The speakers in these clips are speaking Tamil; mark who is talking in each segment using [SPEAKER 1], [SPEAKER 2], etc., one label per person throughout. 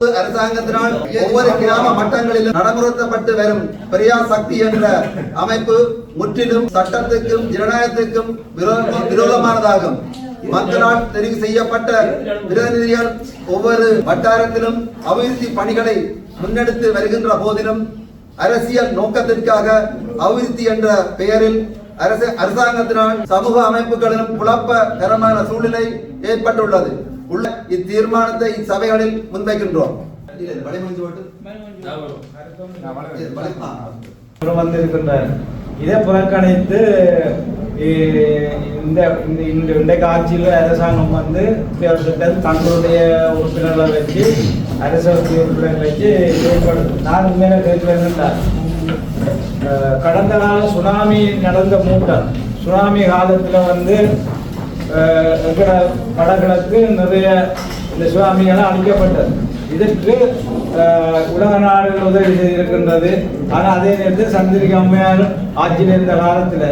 [SPEAKER 1] அரசாங்கத்தினால் ஒவ்வொரு கிராம மட்டங்களிலும் நடைமுறைப்பட்டு வரும் பெரியார் சக்தி என்ற அமைப்பு முற்றிலும் சட்டத்துக்கும் ஜனநாயகத்துக்கும் விரோதமானதாகும். மக்களால் தெரிவு செய்யப்பட்ட பிரதிநிதிகள் ஒவ்வொரு வட்டாரத்திலும் அபிவிருத்தி பணிகளை முன்னெடுத்து வருகின்ற போதிலும் அரசியல் நோக்கத்திற்காக அபிவிருத்தி என்ற பெயரில் அரசு அரசாங்கத்தினால் சமூக அமைப்புகளிலும் குழப்ப தரமான சூழ்நிலை ஏற்பட்டுள்ளது. உள்ள இத்தீர்மானத்தை இச்சபைகளில் முன்வைக்கின்றோம்.
[SPEAKER 2] அவர் வந்திருக்கின்றார். இதை புறக்கணித்து இந்த இந்த இந்த இன்றைக்கு ஆட்சியில் அரசாங்கம் வந்து தங்களுடைய உறுப்பினர்களை வச்சு அரசு உறுப்பினர்களை வச்சு நான் உண்மையில கேட்கிறேன் கடந்த காலம் சுனாமி நடந்த மூட்டம். சுனாமி காலத்தில் வந்து எங்கட வடகிழக்கு நிறைய இந்த சுனாமிகளால் அழிக்கப்பட்டது இதற்கு உலக நாடுகள் உதவி செய்திருக்கின்றது. ஆனால் அதே நேரத்தில் சந்திரிகா அம்மையார் ஆட்சியில் இருந்த காலத்தில்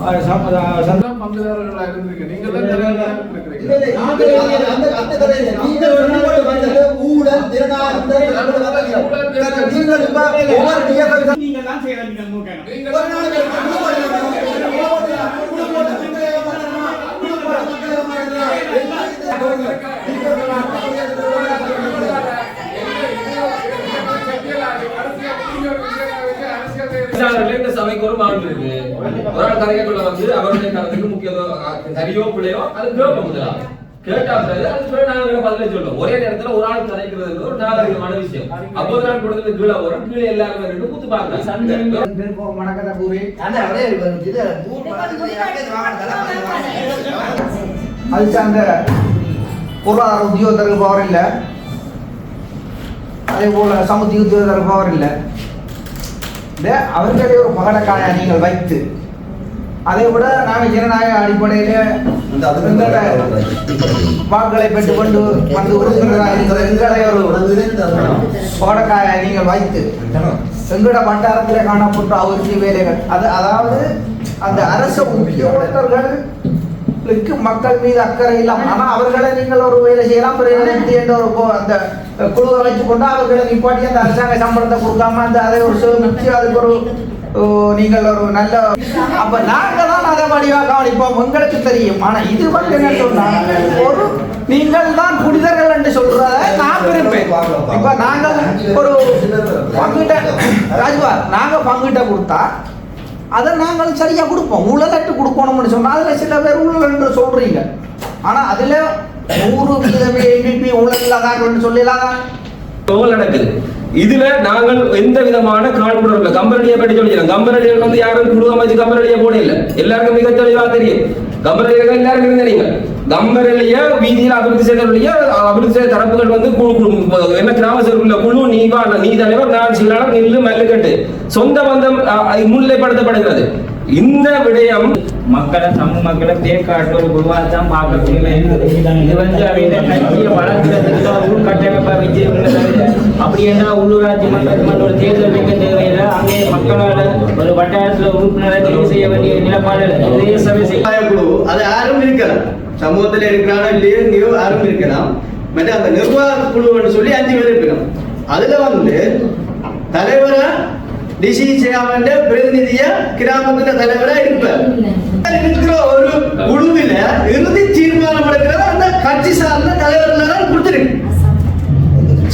[SPEAKER 2] அஹ், சம- அஹ், சந்த-
[SPEAKER 3] பங்குதாரர்களா இருந்திருக்கு நீங்க தான் தலைவர்களா இருந்திருக்கிறீங்க
[SPEAKER 1] இல்லை, இல்லை, நாங்கள் வந்து அந்த- அந்த கதை இல்லை. நீங்கள் சொல்லிக்கொண்டு வந்தது ஊழல், திருநாள், திருநாள் வந்தீர்கள். நீங்கள் இப்ப ஒவ்வொரு DFI
[SPEAKER 3] நீங்க
[SPEAKER 1] ஒரு நாளைக்கு குழு போடுங்க. குழு போட்டு குழு போட்டு
[SPEAKER 4] அரசியல் இந்த சபைக்கு ஒரு மாண்பு இருக்கு ஒரு ஆள் கதைக்குள்ள வந்து அவருடைய கருத்துக்கு முக்கியத்துவம் சரியோ பிள்ளையோ அது கேட்போம் முதலாம் கேட்டா பிறகு அது பிறகு நாங்க பதில சொல்லுவோம் ஒரே நேரத்துல ஒரு ஆள் கதைக்கிறது ஒரு நாகரிகமான விஷயம். அப்போது நான் கொடுத்தது கீழே வரும் கீழே எல்லாருமே ரெண்டு கூத்து பார்க்கலாம்.
[SPEAKER 2] கூறி
[SPEAKER 5] அது சார்ந்த பொருளாதார உத்தியோகத்தருக்கு பவர் இல்லை. அதே போல சமுத்தி உத்தியோகத்தருக்கு பவர் இல்லை. அவர்களே ஒரு பகடக்காயா நீங்கள் வைத்து. அதை விட நாங்கள் ஜனநாயக அடிப்படையில் வாக்குகளை பெற்றுக்கொண்டு வந்து உறுப்பினராக எங்களை ஒரு பகடக்காயா நீங்கள் வைத்து. எங்களோட வட்டாரத்தில் காணப்பட்ட அவருக்கு வேலைகள். அது அதாவது அந்த அரசு உத்தியோகத்தர்களுக்கு மக்கள் மீது அக்கறை இல்லாம ஆனா அவர்களை நீங்கள் ஒரு வேலை செய்யலாம் என்ற ஒரு அந்த குழுவை வச்சு கொண்டு அவர்களை நிப்பாட்டி அந்த அரசாங்க சம்பளத்தை கொடுக்காம அந்த அதை ஒரு சேமிச்சு அதுக்கு ஒரு நீங்கள் ஒரு நல்ல அப்ப நாங்க தான் அதை வடிவாக கவனிப்போம் உங்களுக்கு தெரியும். ஆனா இது வந்து என்ன சொன்னா ஒரு நீங்கள் தான் புனிதர்கள் என்று சொல்றத நான் விரும்பேன் இப்ப நாங்கள் ஒரு பங்கிட்ட ராஜ்வா நாங்க பங்கிட்ட கொடுத்தா அதை நாங்களும் சரியா கொடுப்போம். ஊழலட்டு கொடுக்கணும்னு சொன்னா அதுல சில பேர் ஊழல் என்று சொல்றீங்க. ஆனா அதுல நூறு வீதமே எம்பிபி ஊழல் இல்லாதான்னு
[SPEAKER 4] சொல்லலாம் நடக்குது. இதுல நாங்கள் எந்த விதமான காழ்ப்புணர்வு இல்லை. கம்பரடியை பற்றி சொல்லிக்கிறோம். கம்பரடியில் வந்து யாரும் குழு அமைச்சு கம்பரடியை போட இல்லை எல்லாருக்கும் மிக தெளிவா தெரியும். கம்பரடியில் எல்லாரும் தெரியுங்க தம்பரலிய வீதியில் அபிவிருத்தி செய்தவர்களுடைய அபிவிருத்தி செய்த தரப்புகள் வந்து குழு குழு என்ன கிராம செயற்குள்ள குழு நீ வா நீ தலைவர் நான் செயலாளர் நில்லு மல்லுக்கட்டு சொந்த பந்தம் அஹ், முன்னிலைப்படுத்தப்படுகிறது இந்த விடயம்
[SPEAKER 2] மக்களை தமிழ் மக்களை தேக்காட்டு ஒரு குழுவாக தான் பார்க்கக்கூடிய இது வந்து அவங்க கட்சியை வளர்க்கிறதுக்கு அப்படி என்ன உள்ளூராட்சி மன்ற ஒரு தேர்தல் வைக்க தேவையில்லை அங்கே மக்களால் ஒரு வட்டாரத்தில் உறுப்பினரை தெரிவு செய்ய வேண்டிய நிலப்பாடு
[SPEAKER 6] குழு அது யாரும் இருக்கலாம். சமூகத்தில் இருக்கிறானோ இல்லையோ எங்கேயோ யாரும் இருக்கலாம். மற்ற அந்த நிர்வாக குழுன்னு சொல்லி அஞ்சு பேர் இருக்கணும் அதுல வந்து தலைவரா டிசி சேமன் பிரதிநிதியா கிராமத்துல தலைவரா இருப்பார். இருக்கிற ஒரு குழுவில இறுதி தீர்மானம் எடுக்கிறத அந்த கட்சி சார்ந்த தலைவர்கள் தான் கொடுத்துருக்கு.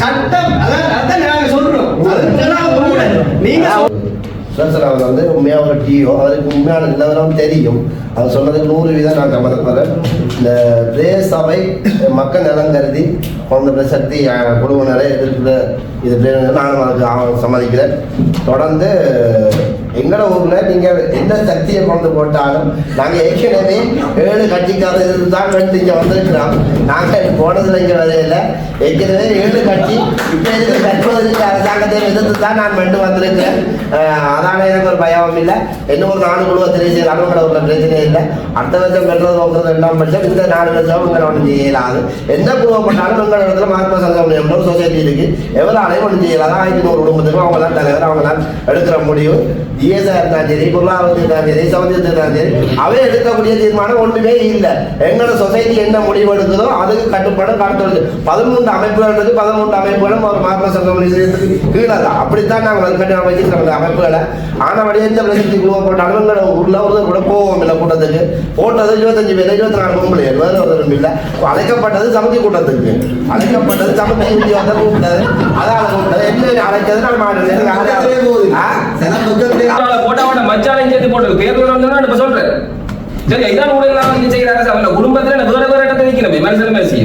[SPEAKER 6] சட்டம் அதான் அதான் நாங்க சொல்றோம் அது ஜனநாயக உரிமை. நீங்க
[SPEAKER 7] வந்து உண்மையாக ஒரு டீயோ அவருக்கு உண்மையான நிலவரம் தெரியும். அவர் சொன்னதுக்கு நூறு வீதம் நான் கவனப்படுறேன் இந்த பிரே சபை மக்கள் நலம் கருதி கொண்ட பிரசக்தி குழுவினரை எதிர்க்கிற இது நானும் அதுக்கு சம்மதிக்கிறேன். தொடர்ந்து எங்களோட ஊர்ல நீங்க என்ன சக்தியை கொண்டு போட்டாலும் நாங்க ஏற்கனவே ஏழு கட்சிக்காரர் தான் வந்து இங்க வந்திருக்கிறோம். நாங்க போனதுல இங்க வரையில ஏற்கனவே ஏழு கட்சி இப்ப இருக்கிற அரசாங்கத்தை எதிர்த்து தான் நான் வந்து வந்திருக்கிறேன். அஹ் அதான எனக்கு ஒரு பயம் இல்லை. என்ன ஒரு நாலு குழுவை தெரிவு செய்ய உள்ள பிரச்சனை இல்லை. அடுத்த வருஷம் பெட்ரோல் ஒன்று ரெண்டாம் பட்சம் இந்த நாலு வருஷம் உங்களை ஒன்றும் செய்யலாது. எந்த குழுவை பண்ணாலும் உங்கள் இடத்துல மகாத்மா சங்கம் என்ற சொசைட்டி இருக்கு. எவ்வளோ அலைவு ஒன்றும் செய்யலாம் ஆயிரத்தி நூறு குடும்பத்துக்கும் அவங்க தான் தலைவர். அவங்க தான் எடுக்கிற முடிவு. டிஎஸ்ஆ இருந்தாலும் சரி பொருளாதாரம் இருந்தாலும் சரி சமூகத்தில் இருந்தாலும் சரி அவை எடுக்கக்கூடிய தீர்மானம் ஒன்றுமே இல்லை. எங்களோட சொசைட்டி என்ன முடிவு எடுக்குதோ அதுக்கு கட்டுப்பாடு காட்டுறது. பதிமூன்று அமைப்புகள் இருக்கு பதிமூன்று அமைப்புகளும் ஒரு மாற்ற சங்கம் கீழே தான். அப்படித்தான் நாங்கள் வலுக்கட்டி அமைச்சிருக்கோம் அந்த அமைப்புகளை. ஆனபடியே எந்த பிரசித்தி குழுவை போட்டாலும் எங்களோட ஊரில் கூட போவோம் இல்லை கூட்டத்துக்கு. போட்டது இருபத்தஞ்சு பேர் இருபத்தி நாலு பொம்பளை வேறு ஒரு இல்லை. அழைக்கப்பட்டது சமதி கூட்டத்துக்கு. அழைக்கப்பட்டது சமதி உத்தியோகத்தை கூப்பிட்டது. அதான் கூப்பிட்டது. என்ன அழைக்கிறது நான்
[SPEAKER 4] போட்டா அவன மச்சானையும் சேர்த்து போட்டு பேர் வந்தா இப்ப சொல்றேன். சரி இதான் செய்யறாரு அவன குடும்பத்துல என்ன வேற வேற இடத்துல நிக்கணுமே. மனுஷன் பேசி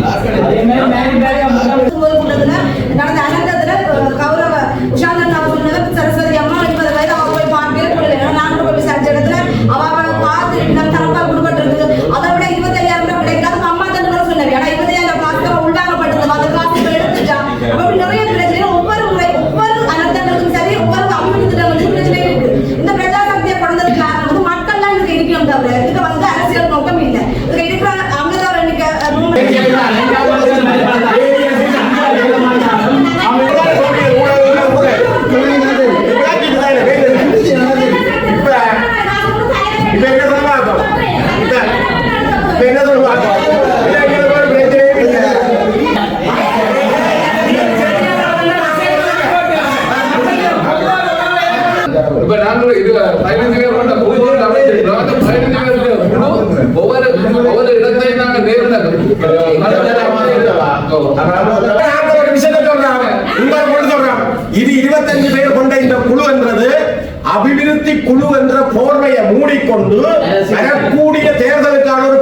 [SPEAKER 8] நடந்த அனந்தத்துல கௌரவ உஷாந்தன் சொன்னது சரஸ்வதி அம்மா எண்பது வயது அவ போய் பார்க்கவே முடியல நானும் போய் விசாரிச்ச இடத்துல அவ அவளை பார்த்து நம்ம தரப்பா கொடுக்கட்டு இருக்குது அதை விட இருபத்தையாயிரம் ரூபாய் கிடைக்காது. அம்மா வர சொன்னாரு ஏன்னா இருபத்தையாயிரம் காசு உள்வாங்கப்பட்டது அந்த காசு எடுத்துட்டா. அப்படி நிறைய பிரச்சனை ஒவ்வொரு முறை ஒவ்வொரு அனந்தங்களுக்கும் சரி ஒவ்வொரு அபிவிருத்தி வந்து பிரச்சனை இருக்கு இந்த பிரஜா சக்தியை பிறந்ததுக்கு காரணம் வந்து மக்கள்லாம் இதுக்கு இருக்கணும் தவிர இதுக்கு வந்து அரசியல் நோக்கம் இல்லை இதுக்கு இருக்கிற அங்கதான் எண்ணிக்கை
[SPEAKER 3] இப்ப நாங்கள் இது பதினஞ்சு பேர் கொண்ட குழுவோடு அமைச்சிருக்கிறோம். அந்த பதினஞ்சு பேர் குழு ஒவ்வொரு ஒவ்வொரு இடத்தையும் நாங்கள் நேரில்
[SPEAKER 9] ஒரு விஷயத்தை சொல்றாங்க இன்னொரு பொழுது சொல்றாங்க இது இருபத்தஞ்சு பேர் கொண்ட இந்த குழு என்றது அபிவிருத்தி குழு என்ற போர்வையை மூடிக்கொண்டு வரக்கூடிய தேர்தலுக்கான ஒரு